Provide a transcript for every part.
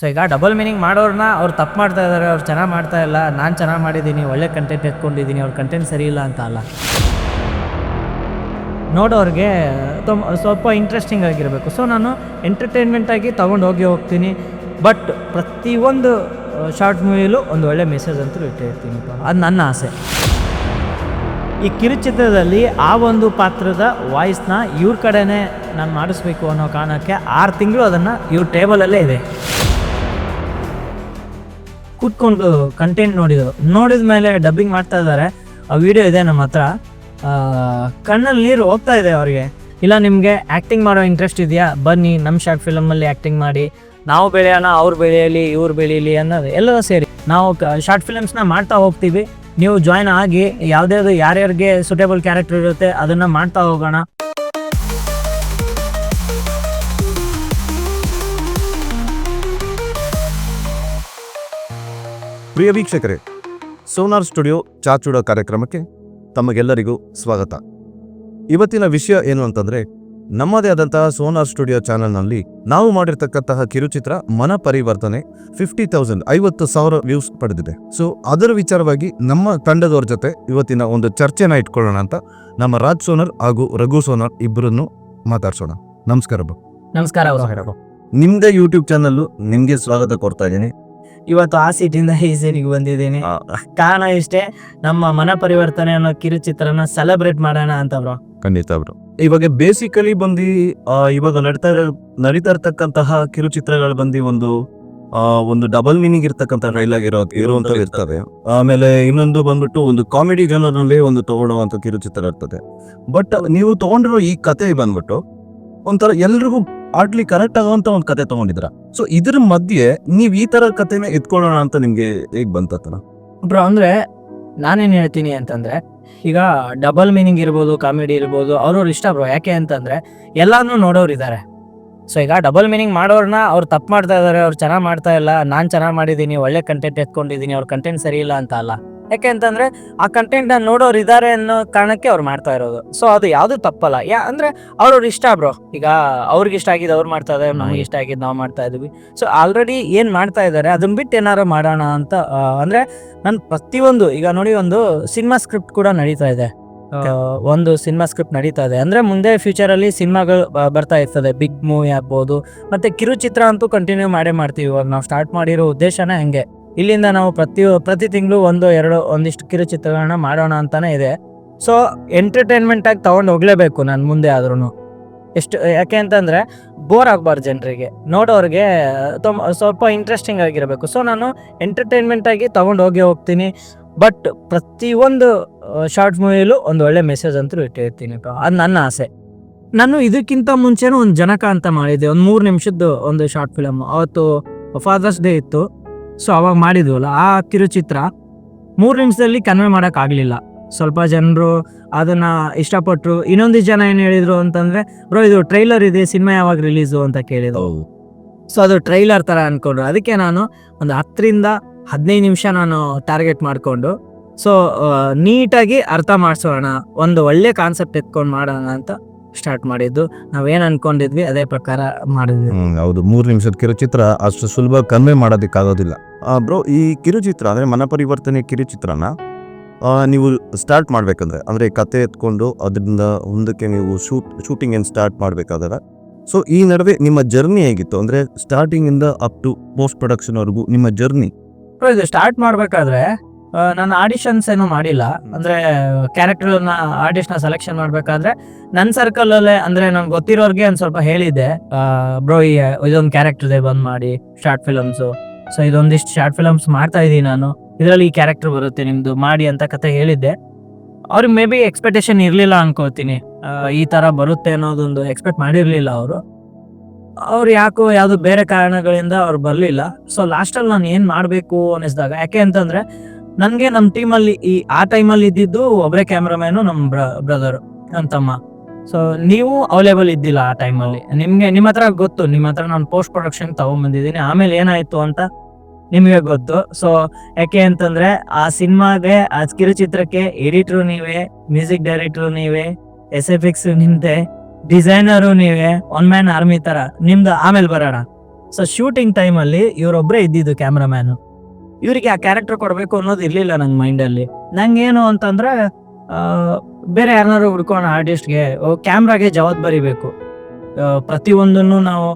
So ಈಗ double meaning ಮಾಡೋರನ್ನ ಅವ್ರು ತಪ್ಪು ಮಾಡ್ತಾ ಇದ್ದಾರೆ ಅವ್ರು ಚೆನ್ನಾಗಿ ಮಾಡ್ತಾ ಇಲ್ಲ, ನಾನು ಚೆನ್ನಾಗಿ ಮಾಡಿದ್ದೀನಿ ಒಳ್ಳೆ ಕಂಟೆಂಟ್ ಎತ್ಕೊಂಡಿದ್ದೀನಿ ಅವ್ರ ಕಂಟೆಂಟ್ ಸರಿ ಇಲ್ಲ ಅಂತ ಅಲ್ಲ. ನೋಡೋರಿಗೆ ಸ್ವಲ್ಪ ಇಂಟ್ರೆಸ್ಟಿಂಗ್ ಆಗಿರಬೇಕು. ಸೊ ನಾನು ಎಂಟರ್ಟೈನ್ಮೆಂಟಾಗಿ ತೊಗೊಂಡು ಹೋಗಿ ಹೋಗ್ತೀನಿ. ಬಟ್ ಪ್ರತಿಯೊಂದು ಶಾರ್ಟ್ ಮೂವಿಲೂ ಒಂದು ಒಳ್ಳೆ ಮೆಸೇಜ್ ಅಂತೂ ಇಟ್ಟಿರ್ತೀನಿ ಅದು ನನ್ನ ಆಸೆ. ಈ ಕಿರುಚಿತ್ರದಲ್ಲಿ ಆ ಒಂದು ಪಾತ್ರದ ವಾಯ್ಸ್ನ ಇವ್ರ ಕಡೆನೇ ನಾನು ಮಾಡಿಸ್ಬೇಕು ಅನ್ನೋ ಕಾರಣಕ್ಕೆ ಆರು ತಿಂಗಳು ಅದನ್ನು ಇವ್ರ ಟೇಬಲಲ್ಲೇ ಇದೆ. ಕೂತ್ಕೊಂಡು ಕಂಟೆಂಟ್ ನೋಡಿದ್ರು. ನೋಡಿದ ಮೇಲೆ ಡಬ್ಬಿಂಗ್ ಮಾಡ್ತಾ ಇದ್ದಾರೆ. ಆ ವಿಡಿಯೋ ಇದೆ ನಮ್ಮ ಹತ್ರ. ಕಣ್ಣಲ್ಲಿ ನೀರು ಹೋಗ್ತಾ ಇದೆ ಅವ್ರಿಗೆ. ಇಲ್ಲ, ನಿಮಗೆ ಆ್ಯಕ್ಟಿಂಗ್ ಮಾಡೋ ಇಂಟ್ರೆಸ್ಟ್ ಇದೆಯಾ? ಬನ್ನಿ ನಮ್ಮ ಶಾರ್ಟ್ ಫಿಲಮಲ್ಲಿ ಆ್ಯಕ್ಟಿಂಗ್ ಮಾಡಿ. ನಾವು ಬೆಳೆಯೋಣ, ಅವ್ರು ಬೆಳೆಯಲಿ, ಇವ್ರು ಬೆಳೀಲಿ ಅನ್ನೋದು. ಎಲ್ಲರೂ ಸೇರಿ ನಾವು ಶಾರ್ಟ್ ಫಿಲಮ್ಸ್ನ ಮಾಡ್ತಾ ಹೋಗ್ತೀವಿ. ನೀವು ಜಾಯ್ನ್ ಆಗಿ, ಯಾವುದ್ಯಾವುದು ಯಾರ್ಯಾರಿಗೆ ಸುಟೇಬಲ್ ಕ್ಯಾರೆಕ್ಟರ್ ಇರುತ್ತೆ, ಅದನ್ನು ಮಾಡ್ತಾ ಹೋಗೋಣ. ಪ್ರಿಯ ವೀಕ್ಷಕರೇ ಸೋನಾರ್ ಸ್ಟುಡಿಯೋ ಚಾಚೂಡ ಕಾರ್ಯಕ್ರಮಕ್ಕೆ ತಮಗೆಲ್ಲರಿಗೂ ಸ್ವಾಗತ. ಇವತ್ತಿನ ವಿಷಯ ಏನು ಅಂತಂದರೆ ನಮ್ಮದೇ ಆದಂತಹ ಸೋನಾರ್ ಸ್ಟುಡಿಯೋ ಚಾನೆಲ್ನಲ್ಲಿ ನಾವು ಮಾಡಿರ್ತಕ್ಕಂತಹ ಕಿರುಚಿತ್ರ ಮನ ಪರಿವರ್ತನೆ ಫಿಫ್ಟಿ ತೌಸಂಡ್ ಐವತ್ತು ಸಾವಿರ ವ್ಯೂಸ್ ಪಡೆದಿದೆ. ಸೊ ಅದರ ವಿಚಾರವಾಗಿ ನಮ್ಮ ತಂಡದವ್ರ ಜೊತೆ ಇವತ್ತಿನ ಒಂದು ಚರ್ಚೆನ ಇಟ್ಕೊಳ್ಳೋಣ ಅಂತ ನಮ್ಮ ರಾಜ್ ಸೋನಾರ್ ಹಾಗೂ ರಘು ಸೋನಾರ್ ಇಬ್ಬರನ್ನು ಮಾತಾಡ್ಸೋಣ. ನಮಸ್ಕಾರ ಬಾ ನಮಸ್ಕಾರ. ನಿಮ್ದೇ ಯೂಟ್ಯೂಬ್ ಚಾನಲ್ ನಿಮ್ಗೆ ಸ್ವಾಗತ ಕೊಡ್ತಾ ಇದ್ದೀನಿ. ಇವತ್ತು ಆ ಸೀಟಿಂದ ಈ ಸೀಟಿಗೆ ಬಂದಿದ್ದೀನಿ. ಕಾರಣ ಇಷ್ಟೇ ನಮ್ಮ ಮನ ಪರಿವರ್ತನೆ ಅನ್ನೋ ಕಿರುಚಿತ್ರನ ಸೆಲೆಬ್ರೇಟ್ ಮಾಡೋಣ ಅಂತ ಬ್ರೋ ಖಂಡಿತ ಬ್ರೋ ಇವಾಗ ಬೇಸಿಕಲಿ ಬಂದು ಇವಾಗ ನಡೀತಾ ನಡೀತಾ ಇರ್ತಕ್ಕಂತಹ ಕಿರುಚಿತ್ರಗಳು ಬಂದು ಒಂದು ಒಂದು ಡಬಲ್ ಮೀನಿಂಗ್ ಇರ್ತಕ್ಕಂಥ ರೈಲ್ ಆಗಿರೋ ಇರುವಂತದ್ದು ಇರ್ತವೆ ಆಮೇಲೆ ಇನ್ನೊಂದು ಬಂದ್ಬಿಟ್ಟು ಒಂದು ಕಾಮಿಡಿ ನಲ್ಲಿ ಒಂದು ತಗೊಳ್ಳುವಂತ ಕಿರುಚಿತ್ರ ಇರ್ತದೆ. ಬಟ್ ನೀವು ತಗೊಂಡಿರೋ ಈ ಕತೆ ಬಂದ್ಬಿಟ್ಟು ಒಂಥರ ಎಲ್ರಿಗೂ ಆಡ್ಲಿ ಕರೆಕ್ಟ್ ಆಗುವಂತ ಒಂದು ಕತೆ ತಗೊಂಡಿದ್ರ ಸೊ ಇದ್ರ ಮಧ್ಯೆ ನೀವ್ ಈ ತರ ಕತೆನ ಎತ್ಕೊಳ್ಳೋಣ ಅಂತ ನಿಮ್ಗೆ ಹೇಗ್ ಬಂತತನ ಬ್ರೋ, ಅಂದ್ರೆ ನಾನೇನ್ ಹೇಳ್ತೀನಿ ಅಂತಂದ್ರೆ, ಈಗ ಡಬಲ್ ಮೀನಿಂಗ್ ಇರ್ಬೋದು ಕಾಮಿಡಿ ಇರ್ಬೋದು, ಅವ್ರವ್ರ ಇಷ್ಟ ಬ್ರೋ, ಯಾಕೆ ಅಂತಂದ್ರೆ ಎಲ್ಲಾನು ನೋಡೋರು ಇದ್ದಾರೆ ಸೊ ಈಗ ಡಬಲ್ ಮೀನಿಂಗ್ ಮಾಡೋರ್ನ ಅವ್ರು ತಪ್ಪು ಮಾಡ್ತಾ ಇದ್ದಾರೆ ಅವ್ರು ಚೆನ್ನಾಗಿ ಮಾಡ್ತಾ ಇಲ್ಲ, ನಾನು ಚೆನ್ನಾಗಿ ಮಾಡಿದ್ದೀನಿ ಒಳ್ಳೆ ಕಂಟೆಂಟ್ ಎತ್ಕೊಂಡಿದ್ದೀನಿ ಅವ್ರ ಕಂಟೆಂಟ್ ಸರಿ ಇಲ್ಲ ಅಂತ ಅಲ್ಲ. ಯಾಕೆ ಅಂತಂದ್ರೆ ಆ ಕಂಟೆಂಟ್ನ ನೋಡೋರು ಇದ್ದಾರೆ ಅನ್ನೋ ಕಾರಣಕ್ಕೆ ಅವ್ರು ಮಾಡ್ತಾ ಇರೋದು. ಸೊ ಅದು ಯಾವುದು ತಪ್ಪಲ್ಲ. ಯಾ ಅಂದ್ರೆ ಅವ್ರವ್ರ ಇಷ್ಟ ಬ್ರೋ. ಈಗ ಅವ್ರಿಗೆ ಇಷ್ಟ ಆಗಿದ್ದು ಅವ್ರು ಮಾಡ್ತಾ ಇದ್ದಾರೆ ನಮ್ಗೆ ಇಷ್ಟ ಆಗಿದ್ದು ನಾವು ಮಾಡ್ತಾ ಇದೀವಿ. ಸೊ ಆಲ್ರೆಡಿ ಏನು ಮಾಡ್ತಾ ಇದ್ದಾರೆ ಅದನ್ನ ಬಿಟ್ಟು ಏನಾರು ಮಾಡೋಣ ಅಂತ ಅಂದ್ರೆ ನಾನು ಪ್ರತಿಯೊಂದು ಈಗ ನೋಡಿ ಒಂದು ಸಿನಿಮಾ ಸ್ಕ್ರಿಪ್ಟ್ ಕೂಡ ನಡೀತಾ ಇದೆ. ಒಂದು ಸಿನಿಮಾ ಸ್ಕ್ರಿಪ್ಟ್ ನಡೀತಾ ಇದೆ. ಅಂದ್ರೆ ಮುಂದೆ ಫ್ಯೂಚರ್ ಅಲ್ಲಿ ಸಿನಿಮಾಗಳು ಬರ್ತಾ ಇರ್ತದೆ. ಬಿಗ್ ಮೂವಿ ಆಗ್ಬೋದು. ಮತ್ತೆ ಕಿರುಚಿತ್ರ ಅಂತೂ ಕಂಟಿನ್ಯೂ ಮಾಡೇ ಮಾಡ್ತೀವಿ ಇವಾಗ. ನಾವು ಸ್ಟಾರ್ಟ್ ಮಾಡಿರೋ ಉದ್ದೇಶನೇ ಹಂಗೆ. ಇಲ್ಲಿಂದ ನಾವು ಪ್ರತಿ ಪ್ರತಿ ತಿಂಗಳು ಒಂದು, ಎರಡು, ಒಂದಿಷ್ಟು ಕಿರುಚಿತ್ರಗಳನ್ನ ಮಾಡೋಣ ಅಂತಾನೆ ಇದೆ. ಸೊ ಎಂಟರ್ಟೈನ್ಮೆಂಟ್ ಆಗಿ ತಗೊಂಡು ಹೋಗ್ಲೇಬೇಕು ನಾನು ಮುಂದೆ ಆದ್ರೂ ಎಷ್ಟು, ಯಾಕೆ ಅಂತಂದ್ರೆ ಬೋರ್ ಆಗಬಾರ್ದು ಜನರಿಗೆ. ನೋಡೋರಿಗೆ ತುಂಬ ಸ್ವಲ್ಪ ಇಂಟ್ರೆಸ್ಟಿಂಗ್ ಆಗಿರಬೇಕು. ಸೊ ನಾನು ಎಂಟರ್ಟೈನ್ಮೆಂಟ್ ಆಗಿ ತಗೊಂಡು ಹೋಗಿ ಹೋಗ್ತೀನಿ. ಬಟ್ ಪ್ರತಿಯೊಂದು ಶಾರ್ಟ್ ಮೂವಿಲೂ ಒಂದು ಒಳ್ಳೆ ಮೆಸೇಜ್ ಅಂತೂ ಇಟ್ಟಿರ್ತೀನಿ ಅದು ನನ್ನ ಆಸೆ. ನಾನು ಇದಕ್ಕಿಂತ ಮುಂಚೆನೂ ಒಂದು ಜನಕ ಅಂತ ಮಾಡಿದ್ದೆ. ಒಂದು ಮೂರು ನಿಮಿಷದ್ದು ಒಂದು ಶಾರ್ಟ್ ಫಿಲಮ್ ಅವತ್ತು ಫಾದರ್ಸ್ ಡೇ ಇತ್ತು. ಸೊ ಅವಾಗ ಮಾಡಿದ್ವಲ್ಲ ಆ ಕಿರುಚಿತ್ರ ಮೂರು ನಿಮಿಷದಲ್ಲಿ ಕನ್ವೆ ಮಾಡೋಕ್ಕಾಗಲಿಲ್ಲ ಸ್ವಲ್ಪ ಜನರು ಅದನ್ನು ಇಷ್ಟಪಟ್ಟರು ಇನ್ನೊಂದು ಜನ ಏನು ಹೇಳಿದರು ಅಂತಂದರೆ ಬ್ರೋ ಇದು ಟ್ರೈಲರ್ ಇದೆ ಸಿನಿಮಾ ಯಾವಾಗ ರಿಲೀಸು ಅಂತ ಕೇಳಿದ್ರು. ಸೊ ಅದು ಟ್ರೈಲರ್ ಥರ ಅಂದ್ಕೊಂಡ್ರು ಅದಕ್ಕೆ ನಾನು ಒಂದು ಹತ್ತರಿಂದ ಹದಿನೈದು ನಿಮಿಷ ನಾನು ಟಾರ್ಗೆಟ್ ಮಾಡಿಕೊಂಡು ಸೊ ನೀಟಾಗಿ ಅರ್ಥ ಮಾಡಿಸೋಣ ಒಂದು ಒಳ್ಳೆ ಕಾನ್ಸೆಪ್ಟ್ ಎತ್ಕೊಂಡು ಮಾಡೋಣ ಅಂತ ಸ್ಟಾರ್ಟ್ ಮಾಡಿದ್ದು. ನಾವೇನು ಅನ್ಕೊಂಡಿದ್ವಿ ಅದೇ ಪ್ರಕಾರ ಮಾಡಿದ್ವಿ. ಹ್ಮ್ ಹೌದು. ಮೂರು ನಿಮಿಷದ ಕಿರುಚಿತ್ರ ಅಷ್ಟು ಸುಲಭ ಕನ್ವೆ ಮಾಡೋದಕ್ಕಾಗೋದಿಲ್ಲ. ಬ್ರೋ ಈ ಕಿರುಚಿತ್ರ ಅಂದ್ರೆ ಮನ ಪರಿವರ್ತನೆ ಕಿರುಚಿತ್ರನ ಆ, ನೀವು ಸ್ಟಾರ್ಟ್ ಮಾಡ್ಬೇಕಂದ್ರೆ ಅಂದ್ರೆ ಕತೆ ಎತ್ಕೊಂಡು ಅದರಿಂದ ಮುಂದಕ್ಕೆ ನೀವು ಶೂಟ್ ಶೂಟಿಂಗ್ ಏನು ಸ್ಟಾರ್ಟ್ ಮಾಡಬೇಕಾದ್ರೆ. ಸೊ ಈ ನಡುವೆ ನಿಮ್ಮ ಜರ್ನಿ ಹೇಗಿತ್ತು? ಅಂದ್ರೆ ಸ್ಟಾರ್ಟಿಂಗ್ ಇಂದ ಅಪ್ ಟು ಪೋಸ್ಟ್ ಪ್ರೊಡಕ್ಷನ್ ವರೆಗೂ ನಿಮ್ಮ ಜರ್ನಿ. ಇದು ಸ್ಟಾರ್ಟ್ ಮಾಡಬೇಕಾದ್ರೆ ನಾನು ಆಡಿಷನ್ಸ್ ಏನು ಮಾಡಿಲ್ಲ. ಅಂದ್ರೆ ಕ್ಯಾರೆಕ್ಟರ್ನ ಆಡಿಷನ್ ಸೆಲೆಕ್ಷನ್ ಮಾಡಬೇಕಾದ್ರೆ ನನ್ನ ಸರ್ಕಲಲ್ಲೇ ಅಂದ್ರೆ ನಂಗೆ ಗೊತ್ತಿರೋರ್ಗೆ ಒಂದ್ ಸ್ವಲ್ಪ ಹೇಳಿದ್ದೆ. ಬ್ರೋ ಇದೊಂದು ಕ್ಯಾರೆಕ್ಟರ್ ಇದೆ ಬಂದ್ ಮಾಡಿ ಶಾರ್ಟ್ ಫಿಲಮ್ಸ್ ಸೊ ಇದೊಂದಿಷ್ಟು ಶಾರ್ಟ್ ಫಿಲಮ್ಸ್ ಮಾಡ್ತಾ ಇದ್ದೀನಿ ನಾನು. ಇದರಲ್ಲಿ ಈ ಕ್ಯಾರೆಕ್ಟರ್ ಬರುತ್ತೆ ನಿಮ್ದು ಮಾಡಿ ಅಂತ ಕತೆ ಹೇಳಿದ್ದೆ. ಅವ್ರಿಗೆ ಮೇ ಬಿ ಎಕ್ಸ್ಪೆಕ್ಟೇಷನ್ ಇರಲಿಲ್ಲ ಅನ್ಕೋತೀನಿ. ಈ ತರ ಬರುತ್ತೆ ಅನ್ನೋದೊಂದು ಎಕ್ಸ್ಪೆಕ್ಟ್ ಮಾಡಿರಲಿಲ್ಲ ಅವರು. ಅವ್ರು ಯಾಕೋ ಯಾವುದು ಬೇರೆ ಕಾರಣಗಳಿಂದ ಅವ್ರು ಬರಲಿಲ್ಲ. ಸೊ ಲಾಸ್ಟಲ್ಲಿ ನಾನು ಏನು ಮಾಡಬೇಕು ಅನ್ನಿಸಿದಾಗ ಯಾಕೆ ಅಂತಂದ್ರೆ ನನಗೆ ನಮ್ಮ ಟೀಮಲ್ಲಿ ಈ, ಆ ಟೈಮಲ್ಲಿ ಇದ್ದಿದ್ದು ಒಬ್ಬರೇ ಕ್ಯಾಮ್ರಾಮ್ಯಾನು ನಮ್ಮ ಬ್ರದರ್ ನನ್ನ ತಮ್ಮ. ಸೊ ನೀವು ಅವೈಲೇಬಲ್ ಇದ್ದಿಲ್ಲ ಆ ಟೈಮಲ್ಲಿ. ನಿಮಗೆ, ನಿಮ್ಮ ಹತ್ರ ಗೊತ್ತು, ನಿಮ್ಮ ಹತ್ರ ನಾನು ಪೋಸ್ಟ್ ಪ್ರೊಡಕ್ಷನ್ ತಗೊಂಡ್ಬಂದಿದ್ದೀನಿ ಆಮೇಲೆ ಏನಾಯ್ತು ಅಂತ ನಿಮಗೆ ಗೊತ್ತು. ಸೊ ಯಾಕೆ ಅಂತಂದ್ರೆ, ಆ ಸಿನಿಮಾಗೆ, ಆ ಕಿರುಚಿತ್ರಕ್ಕೆ ಎಡಿಟ್ರು ನೀವೇ ಮ್ಯೂಸಿಕ್ ಡೈರೆಕ್ಟ್ರು ನೀವೇ ಎಸ್ ಎಫ್ ಎಕ್ಸ್ ನಿಂತೆ ಡಿಸೈನರು ನೀವೇ ಒನ್ ಮ್ಯಾನ್ ಆರ್ಮಿ ತರ, ನಿಮ್ದು ಆಮೇಲೆ ಬರೋಣ. ಸೊ ಶೂಟಿಂಗ್ ಟೈಮಲ್ಲಿ ಇವರೊಬ್ಬರೇ ಇದ್ದಿದ್ದು ಕ್ಯಾಮ್ರಾಮ್ಯಾನು ಇವರಿಗೆ ಆ ಕ್ಯಾರೆಕ್ಟರ್ ಕೊಡಬೇಕು ಅನ್ನೋದು ಇರಲಿಲ್ಲ ನನ್ನ ಮೈಂಡಲ್ಲಿ ನಂಗೇನು ಅಂತಂದ್ರೆ ಬೇರೆ ಯಾರನ್ನಾರು ಹುಡ್ಕೋಣ ಆರ್ಟಿಸ್ಟ್ಗೆ ಕ್ಯಾಮ್ರಾಗೆ ಜವಾಬ್ದಾರಿ ಬೇಕು ಪ್ರತಿಯೊಂದನ್ನು ನಾವು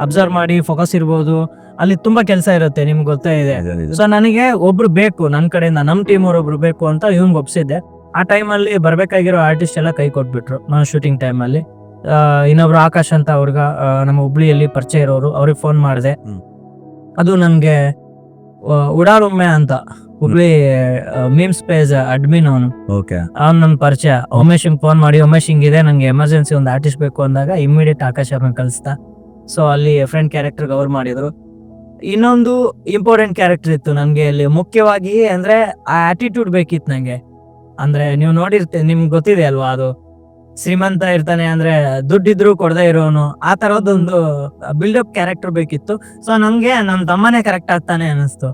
ಅಬ್ಸರ್ವ್ ಮಾಡಿ ಫೋಕಸ್ ಇರ್ಬೋದು. ಅಲ್ಲಿ ತುಂಬಾ ಕೆಲಸ ಇರುತ್ತೆ ನಿಮ್ಗೆ ಗೊತ್ತೇ ಇದೆ. ಸೊ ನನಗೆ ಒಬ್ರು ಬೇಕು ನನ್ನ ಕಡೆಯಿಂದ ನಮ್ಮ ಟೀಮ್ ಒಬ್ರು ಬೇಕು ಅಂತ ಇವ್ಗೆ ಒಪ್ಸಿದ್ದೆ. ಆ ಟೈಮಲ್ಲಿ ಬರಬೇಕಾಗಿರೋ ಆರ್ಟಿಸ್ಟ್ ಎಲ್ಲ ಕೈ ಕೊಟ್ಬಿಟ್ರು ನಾನು ಶೂಟಿಂಗ್ ಟೈಮಲ್ಲಿ ಇನ್ನೊಬ್ರು ಆಕಾಶ್ ಅಂತ ಅವ್ರಿಗ ನಮ್ಮ ಹುಬ್ಳಿಯಲ್ಲಿ ಪರಿಚಯ ಇರೋರು ಅವ್ರಿಗೆ ಫೋನ್ ಮಾಡಿದೆ. ಅದು ನನಗೆ ಉಡಾರೊಮ್ಮೆ ಅಂತ. ಹುಬ್ಳಿ ಮೀಮ್ಸ್ ಪೇಜ್ ಅಡ್ಮಿನ್ ಅವನು. ಓಕೆ ಅವ್ನು ನನ್ನ ಪರಿಚಯ. ಉಮೇಶ್ ಫೋನ್ ಮಾಡಿ ಉಮೇಶ್ ಇದೆ ನಂಗೆ ಎಮರ್ಜೆನ್ಸಿ ಒಂದು ಆರ್ಟಿಸ್ಟ್ ಬೇಕು ಅಂದಾಗ ಇಮಿಡಿಯೇಟ್ ಆಕಾಶ್ ಅವ್ರನ್ನ ಕಳಿಸ್ತಾ. ಸೊ ಅಲ್ಲಿ ಫ್ರೆಂಡ್ ಕ್ಯಾರೆಕ್ಟರ್ ಅವ್ರು ಮಾಡಿದ್ರು. ಇನ್ನೊಂದು ಇಂಪಾರ್ಟೆಂಟ್ ಕ್ಯಾರೆಕ್ಟರ್ ಇತ್ತು ನನಗೆ ಅಲ್ಲಿ. ಮುಖ್ಯವಾಗಿ ಅಂದ್ರೆ ಆ ಆಟಿಟ್ಯೂಡ್ ಬೇಕಿತ್ತು ನಂಗೆ. ಅಂದ್ರೆ ನೀವು ನೋಡಿರ್ತೀವಿ ನಿಮ್ಗೆ ಗೊತ್ತಿದೆ ಅಲ್ವಾ ಅದು? ಶ್ರೀಮಂತ ಇರ್ತಾನೆ ಅಂದ್ರೆ ದುಡ್ಡಿದ್ರು ಕೊಡದೆ ಇರೋನು. ಆ ತರದೊಂದು ಬಿಲ್ಡಪ್ ಕ್ಯಾರೆಕ್ಟರ್ ಬೇಕಿತ್ತು. ಸೊ ನಮ್ಗೆ ನಮ್ ತಮ್ಮನೇ ಕರೆಕ್ಟ್ ಆಗ್ತಾನೆ ಅನಿಸ್ತು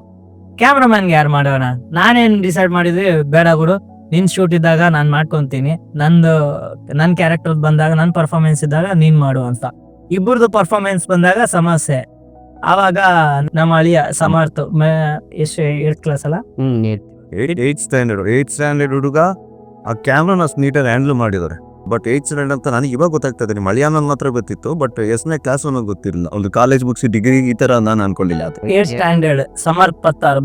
ಕ್ಯಾಮ್ರಾಮನ್ಗೆ ಯಾರು ಮಾಡೋಣ? ನಾನೇನ್ ಡಿಸೈಡ್ ಮಾಡಿದ್ವಿ ಬೇಡ ಗುರು. ನಿನ್ ಶೂಟ್ ಇದ್ದಾಗ ನಾನ್ ಮಾಡ್ಕೊಂತೀನಿ. ನಂದು ನನ್ ಕ್ಯಾರೆಕ್ಟರ್ ಬಂದಾಗ ನನ್ ಪರ್ಫಾರ್ಮೆನ್ಸ್ ಇದ್ದಾಗ ನೀನ್ ಮಾಡು ಅಂತ. ಇಬ್ಬರದು ಪರ್ಫಾರ್ಮೆನ್ಸ್ ಬಂದಾಗ ಸಮಸ್ಯೆ. ಆವಾಗ ನಮ್ಮ ಅಳಿಯ ಸಮರ್ಥ ಎಷ್ಟು ಏಟ್ ಕ್ಲಾಸ್ ಅಲ್ಲ? ಏಟ್ ಸ್ಟ್ಯಾಂಡರ್ಡ್ ಏಟ್ ಸ್ಟ್ಯಾಂಡರ್ಡ್ ಹುಡುಗ ಆ ಕ್ಯಾಮ್ರಾನ ನೀಟಾಗಿ ಹ್ಯಾಂಡಲ್ ಮಾಡಿದ್ದಾರೆ ಬಟ್ ಏಯ್ತ್ ಸ್ಟ್ಯಾಂಡರ್ಡ್ ಅಂತ ನನಗೆ ಇವಾಗ ಗೊತ್ತಾಗ್ತದೆ ಮಲಯಾಳಂ ಮಾತ್ರ ಗೊತ್ತಿತ್ತು ಬಟ್ ಎಸ್ನೇ ಕ್ಲಾಸ್ ಅನ್ನೋದು ಗೊತ್ತಿರಲಿಲ್ಲ. ಒಂದು ಕಾಲೇಜ್ ಬುಕ್ಸ್ ಡಿಗ್ರಿ ಈ ತರ ನಾನು ಅನ್ಕೊಳ್ಳಿಲ್ಲ ಅದು. Eight standard Samar Pattar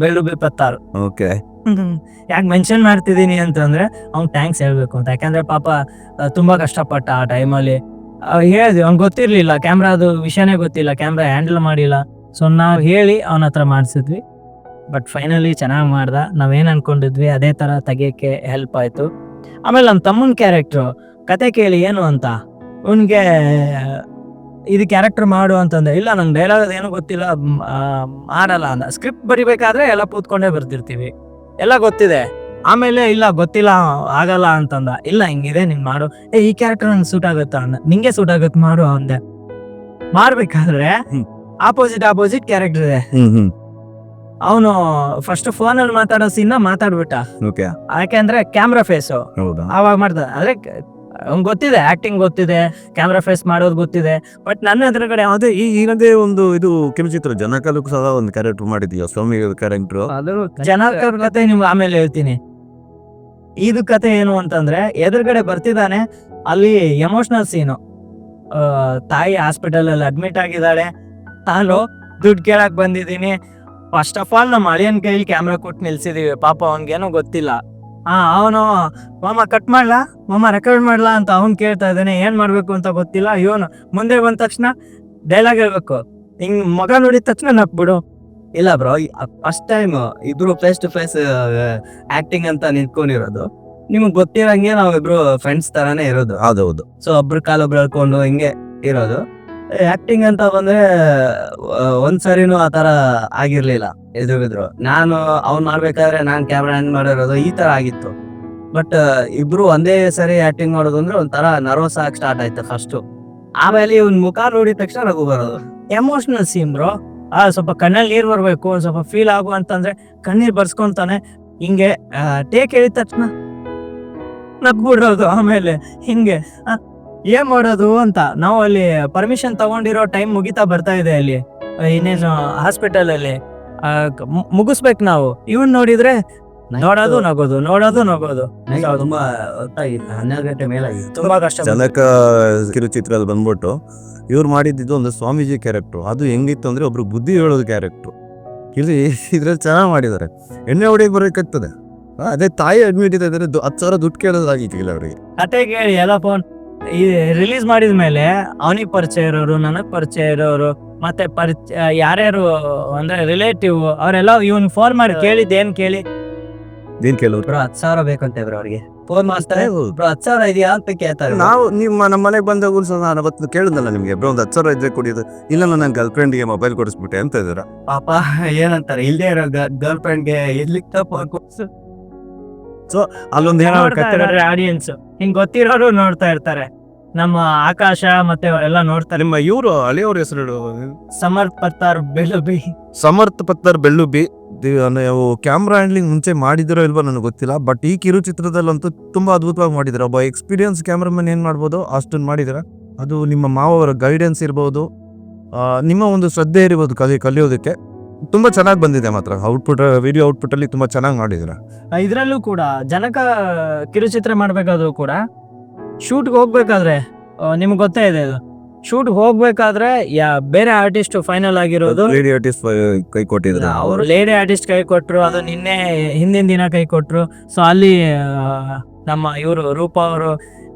Pattar okay ಯಾಕೆ ಮೆನ್ಷನ್ ಮಾಡ್ತಿದ್ದೀನಿ ಅಂತಂದ್ರೆ ಅವ್ನ್ ಥ್ಯಾಂಕ್ಸ್ ಹೇಳ್ಬೇಕು ಅಂತ. ಯಾಕಂದ್ರೆ ಪಾಪ ತುಂಬಾ ಕಷ್ಟಪಟ್ಟ ಆ ಟೈಮಲ್ಲಿ ಹೇಳಿದ್ವಿ ಅವ್ನ್ ಗೊತ್ತಿರ್ಲಿಲ್ಲ. ಕ್ಯಾಮ್ರಾದು ವಿಷಯನೇ ಗೊತ್ತಿಲ್ಲ. ಕ್ಯಾಮ್ರಾ ಹ್ಯಾಂಡಲ್ ಮಾಡಿಲ್ಲ. ಸೊ ನಾವ್ ಹೇಳಿ ಅವನ ಹತ್ರ ಮಾಡಿಸಿದ್ವಿ. ಬಟ್ ಫೈನಲಿ ಚೆನ್ನಾಗಿ ಮಾಡ್ದ. ನಾವೇನು ಅನ್ಕೊಂಡಿದ್ವಿ ಅದೇ ತರ ತೆಗಿಯಕ್ಕೆ ಹೆಲ್ಪ್ ಆಯ್ತು. ಆಮೇಲೆ ನಮ್ಮ ತಮ್ಮನ ಕ್ಯಾರೆಕ್ಟ್ರು ಕತೆ ಕೇಳಿ ಏನು ಅಂತ? ಅವನ್ಗೆ ಇದು ಕ್ಯಾರೆಕ್ಟರ್ ಮಾಡು ಅಂತಂದ್ರೆ ಇಲ್ಲ ನಂಗೆ ಡೈಲಾಗ್ ಏನೂ ಗೊತ್ತಿಲ್ಲ. ಮಾಡಲ್ಲ ಅಂದ. ಸ್ಕ್ರಿಪ್ಟ್ ಬರಿಬೇಕಾದ್ರೆ ಎಲ್ಲ ಕೂತ್ಕೊಂಡೇ ಬರ್ತಿರ್ತೀವಿ. ಎಲ್ಲ ಗೊತ್ತಿದೆ. ಆಮೇಲೆ ಇಲ್ಲ ಗೊತ್ತಿಲ್ಲ ಆಗಲ್ಲ ಅಂತಂದ. ಇಲ್ಲ ಹಿಂಗಿದೆ ನೀನ್ ಮಾಡು. ಏ ಈ ಕ್ಯಾರೆಕ್ಟರ್ ನಂಗೆ ಸೂಟ್ ಆಗುತ್ತಾ ಅಂದ. ನಿಂಗೆ ಸೂಟ್ ಆಗುತ್ತೆ ಮಾಡು ಅಂದೆ. ಮಾಡ್ಬೇಕಾದ್ರೆ. ಆಪೋಸಿಟ್ ಆಪೋಸಿಟ್ ಕ್ಯಾರೆಕ್ಟರ್ ಇದೆ. ಅವನು ಫಸ್ಟ್ ಫೋನ್ ಅಲ್ಲಿ ಮಾತಾಡೋ ಸೀನ್ ಮಾತಾಡ್ಬಿಟ್ಟ. ಯಾಕೆಂದ್ರೆ ಕ್ಯಾಮ್ರಾ ಫೇಸ್ ಹೌದಾ? ಅವಾಗ ಮಾಡ್ದ ಅಂದ್ರೆ ಅವ್ನ್ ಗೊತ್ತಿದೆ ಆಕ್ಟಿಂಗ್ ಗೊತ್ತಿದೆ ಕ್ಯಾಮ್ರಾ ಫೇಸ್ ಮಾಡೋದು ಗೊತ್ತಿದೆ ಬಟ್ ನನ್ನ ಎದುರುಗಡೆ ಅದೇ ಈ ಈಗದೇ ಒಂದು ಇದು ಕಿರುಚಿತ್ರ ಜನಕಲಕ್ಕೂ ಸಹ ಒಂದು ಕ್ಯಾರೆಕ್ಟರ್ ಮಾಡಿದೀಯ ಸ್ವಾಮಿ ಕ್ಯಾರೆಕ್ಟರ್ ಜನಕರ್ ಕತೆ ನಿಮ್ಗೆ ಆಮೇಲೆ ಹೇಳ್ತೀನಿ. ಇದು ಕತೆ ಏನು ಅಂತಂದ್ರೆ ಎದುರುಗಡೆ ಬರ್ತಿದ್ದಾನೆ ಅಲ್ಲಿ ಎಮೋಷನಲ್ ಸೀನು ತಾಯಿ ಹಾಸ್ಪಿಟಲ್ ಅಲ್ಲಿ ಅಡ್ಮಿಟ್ ಆಗಿದ್ದಾಳೆ. ನಾನು ದುಡ್ಡು ಕೇಳಕ್ ಬಂದಿದ್ದೀನಿ. ಫಸ್ಟ್ ಆಫ್ ಆಲ್ ನಮ್ಮ ಅಳಿಯನ್ ಕೈಲಿ ಕ್ಯಾಮ್ರಾ ಕೊಟ್ಟು ನಿಲ್ಸಿದೀವಿ. ಪಾಪ ಅವನ್ಗೇನೋ ಗೊತ್ತಿಲ್ಲ. ಹಾ ಅವನು ಮಾಮ ಕಟ್ ಮಾಡ್ಲಾ? ಮಾಮ ರೆಕಾರ್ಡ್ ಮಾಡ್ಲಾ? ಅಂತ ಅವ್ನು ಕೇಳ್ತಾ ಇದ್ದಾನೆ. ಏನ್ ಮಾಡ್ಬೇಕು ಅಂತ ಗೊತ್ತಿಲ್ಲ. ಇವನು ಮುಂದೆ ಬಂದ ತಕ್ಷಣ ಡೈಲಾಗ್ ಹೇಳ್ಬೇಕು. ಹಿಂಗ್ ಮಗ ನೋಡಿದ ತಕ್ಷಣ ನಕ್ಬಿಡು ಇಲ್ಲ ಬ್ರೋ ಫಸ್ಟ್ ಟೈಮ್ ಇಬ್ರು ಫೇಸ್ ಟು ಫೇಸ್ ಆಕ್ಟಿಂಗ್ ಅಂತ ನಿಂತ್ಕೊಂಡಿರೋದು. ನಿಮ್ಗೆ ಗೊತ್ತಿರಂಗೆ ನಾವಿಬ್ರು ಫ್ರೆಂಡ್ಸ್ ತರಾನೇ ಇರೋದು. ಹೌದೌದು. ಸೊ ಒಬ್ರು ಕಾಲೊಬ್ರು ಹೇಳ್ಕೊಂಡು ಹಿಂಗೆ ಇರೋದು. ಆಕ್ಟಿಂಗ್ ಅಂತ ಬಂದ್ರೆ ಒಂದ್ ಸರಿನೂ ಆ ತರ ಆಗಿರ್ಲಿಲ್ಲ. ಎದುರುಗಿದ್ರು ನಾನು ಅವ್ನ್ ಮಾಡ್ಬೇಕಾದ್ರೆ ನಾನ್ ಕ್ಯಾಮ್ರಾ ಹ್ಯಾಂಡ್ ಮಾಡಿರೋದು ಈ ತರ ಆಗಿತ್ತು. ಬಟ್ ಇಬ್ರು ಒಂದೇ ಸರಿ ಆಕ್ಟಿಂಗ್ ಮಾಡೋದು ಅಂದ್ರೆ ಒಂಥರ ನರ್ವಸ್ ಆಗಿ ಸ್ಟಾರ್ಟ್ ಆಯ್ತು ಫಸ್ಟ್ ಆಮೇಲೆ ಇವ್ನ್ ಮುಖ ನೋಡಿದ ತಕ್ಷಣ ನಗು ಬರೋದು. ಎಮೋಷನಲ್ ಸೀನ್ ಬ್ರೋ ಆ, ಸ್ವಲ್ಪ ಕಣ್ಣಲ್ಲಿ ನೀರ್ ಬರ್ಬೇಕು, ಒಂದ್ ಸ್ವಲ್ಪ ಫೀಲ್ ಆಗು ಅಂತಂದ್ರೆ ಕಣ್ಣೀರ್ ಬರ್ಸ್ಕೊಂತಾನೆ. ಹಿಂಗೆ ಟೇಕ್ ಹೇಳಿದ ತಕ್ಷಣ ನಗ್ಬಿಡೋದು ಆಮೇಲೆ. ಹಿಂಗೆ ಏನ್ ಮಾಡೋದು ಅಂತ. ನಾವು ಅಲ್ಲಿ ಪರ್ಮಿಷನ್ ತಗೊಂಡಿರೋ ಟೈಮ್ ಮುಗಿತಾ ಬರ್ತಾ ಇದೆ ಅಲ್ಲಿ. ಇನ್ನೇನು ಹಾಸ್ಪಿಟಲ್ ಅಲ್ಲಿ. ಮುಗಿಸ್ಬೇಕು ನಾವು. ಇವನ್ ನೋಡಿದ್ರೆ ನೋಡೋದು ನಗೋದು ನೋಡೋದು ನಗೋದು. ತುಂಬಾ ಹೊತ್ತಾಗಿತ್ತು ಹನ್ನೆರಡು ಗಂಟೆ ಮೇಲಾಗಿತ್ತು ತುಂಬಾ ಕಷ್ಟ ಜನಕ ಕಿರುಚಿತ್ರದಲ್ಲಿ ಬಂದ್ಬಿಟ್ಟು ಇವ್ರು ಮಾಡಿದ್ದು ಒಂದು ಸ್ವಾಮೀಜಿ ಕ್ಯಾರೆಕ್ಟ್ರು ಅದು ಹೆಂಗಿತ್ತು ಅಂದ್ರೆ ಒಬ್ರು ಬುದ್ಧಿ ಹೇಳೋದು ಕ್ಯಾರೆಕ್ಟ್ರು ಇಲ್ಲಿ ಇದ್ರಲ್ಲಿ ಚೆನ್ನಾಗಿ ಮಾಡಿದ್ದಾರೆ. ಎಣ್ಣೆ ಹೊಡಿಯಕ್ಕೆ ಬರೋಕ್ಕಾಗ್ತದೆ. ಅದೇ ತಾಯಿ ಅಡ್ಮಿಟ್ ಇದೆ ಹತ್ತು ಸಾವಿರ ದುಡ್ಡು ಕೇಳೋದಾಗಿತ್ತಿಲ್ಲ ಅವ್ರಿಗೆ. ಕತೆ ಕೇಳಿ ಎಲ್ಲ ಫೋನ್ ಈ ರಿಲೀಸ್ ಮಾಡಿದ ಮೇಲೆ ಅವನಿಗೆ ಪರಿಚಯ ಇರೋರು ನನಗೆ ಪರಿಚಯ ಇರೋರು ಮತ್ತೆ ಪರಿಚಯ ಯಾರ್ಯಾರು ಅಂದ್ರೆ ರಿಲೇಟಿವ್ ಅವರೆಲ್ಲ ಇವನ್ ಫೋನ್ ಮಾಡಿ ಕೇಳಿದ್ ಏನ್ ಕೇಳಿ? ಏನ್ ಕೇಳೋರು? ಬ್ರೋ ಹತ್ತು ಸಾವಿರ ಬೇಕಂತೆ ಬ್ರೋ ಅವ್ರಿಗೆ. ಫೋನ್ ಮಾಡ್ತಾರೆ. ಬ್ರೋ ಹತ್ತು ಸಾವಿರ ಇದೆಯಾ ಅಂತ ಕೇಳ್ತಾರೆ ನಾವು ನಿಮ್ಮ ನಮ್ಮ ಮನೆಗೆ ಬಂದಾಗ ಸಹ ನಾನು ಅವತ್ತು ಕೇಳಿದ್ನಲ್ಲ ನಿಮಗೆ ಬ್ರೋ ಒಂದು ಹತ್ತು ಸಾವಿರ ಇದ್ರೆ ಕುಡಿಯೋದು. ಇಲ್ಲ ನನ್ನ ಗರ್ಲ್ ಫ್ರೆಂಡ್ಗೆ ಮೊಬೈಲ್ ಕೊಡಿಸ್ಬಿಟ್ಟೆ ಅಂತ ಇದ್ದೀರಾ? ಪಾಪ ಏನಂತಾರೆ? ಇಲ್ದೇ ಇರೋ ಗರ್ಲ್ ಫ್ರೆಂಡ್ಗೆ ಇರ್ಲಿಕ್ಕೆ ತಪ್ಪು ಅಲ್ಲೊಂದು ಏನೋ ಆಡಿಯನ್ಸ್ ಹಿಂಗ್ ಗೊತ್ತಿರೋರು ನೋಡ್ತಾ ಇರ್ತಾರೆ. ನಮ್ಮ ಆಕಾಶ ಮತ್ತೆ ಎಲ್ಲ ನೋಡ್ತಾರೆ ನಿಮ್ಮ ಇವರು ಹಳೆಯವ್ರ ಹೆಸರು ಸಮರ್ಥ ಪತ್ತಾರ್ ಬೆಳ್ಳುಬಿ ಸಮರ್ಥ ಪತ್ತಾರ್ ಬೆಳ್ಳುಬಿ ನೀವು ಕ್ಯಾಮ್ರಾ ಹ್ಯಾಂಡ್ಲಿಂಗ್ ಮುಂಚೆ ಮಾಡಿದಿರೋ ಇಲ್ವೋ ನನಗೆ ಗೊತ್ತಿಲ್ಲ. ಬಟ್ ಈ ಕಿರು ಕಿರುಚಿತ್ರದಲ್ಲಂತೂ ತುಂಬಾ ಅದ್ಭುತವಾಗಿ ಮಾಡಿದ್ರು ಒಬ್ಬ ಎಕ್ಸ್ಪೀರಿಯನ್ಸ್ ಕ್ಯಾಮ್ರಾಮನ್ ಏನ್ ಮಾಡ್ಬೋದು? ಅಷ್ಟನ್ನು ಮಾಡಿದಿರ ಅದು ನಿಮ್ಮ ಮಾವವರ ಗೈಡೆನ್ಸ್ ಇರ್ಬೋದು. ಆ, ನಿಮ್ಮ ಒಂದು ಶ್ರದ್ಧೆ ಇರ್ಬೋದು ಕಲಿ ಕಲಿಯೋದಕ್ಕೆ. ತುಂಬಾ ಚೆನ್ನಾಗಿ ಬಂದಿದೆ ಮಾತ್ರ. ಔಟ್ಪುಟ್ ವಿಡಿಯೋ ಔಟ್ಪುಟ್ ಅಲ್ಲಿ ತುಂಬಾ ಚೆನ್ನಾಗಿ ಮಾಡಿದಿರ ಇದರಲ್ಲೂ ಕೂಡ ಜನಕ ಕಿರುಚಿತ್ರ ಮಾಡಬೇಕಾದ್ರೂ ಕೂಡ ಶೂಟ್ಗೆ ಹೋಗ್ಬೇಕಾದ್ರೆ ನಿಮ್ಗೆ ಗೊತ್ತೇ ಇದೆ ಇದು ಶೂಟ್ ಹೋಗ್ಬೇಕಾದ್ರೆ ಯಾ ಬೇರೆ ಆರ್ಟಿಸ್ಟ್ ಫೈನಲ್ ಆಗಿರೋದು. ಆರ್ಟಿಸ್ಟ್ ಕೈ ಕೊಟ್ಟಿದ್ರು. ಅವರು ಲೇಡಿ ಆರ್ಟಿಸ್ಟ್ ಕೈ ಕೊಟ್ಟರು ಅದು ನಿನ್ನೆ ಹಿಂದಿನ ದಿನ ಕೈ ಕೊಟ್ಟರು ಸೊ ಅಲ್ಲಿ ನಮ್ಮ ಇವರು ರೂಪ ಅವರು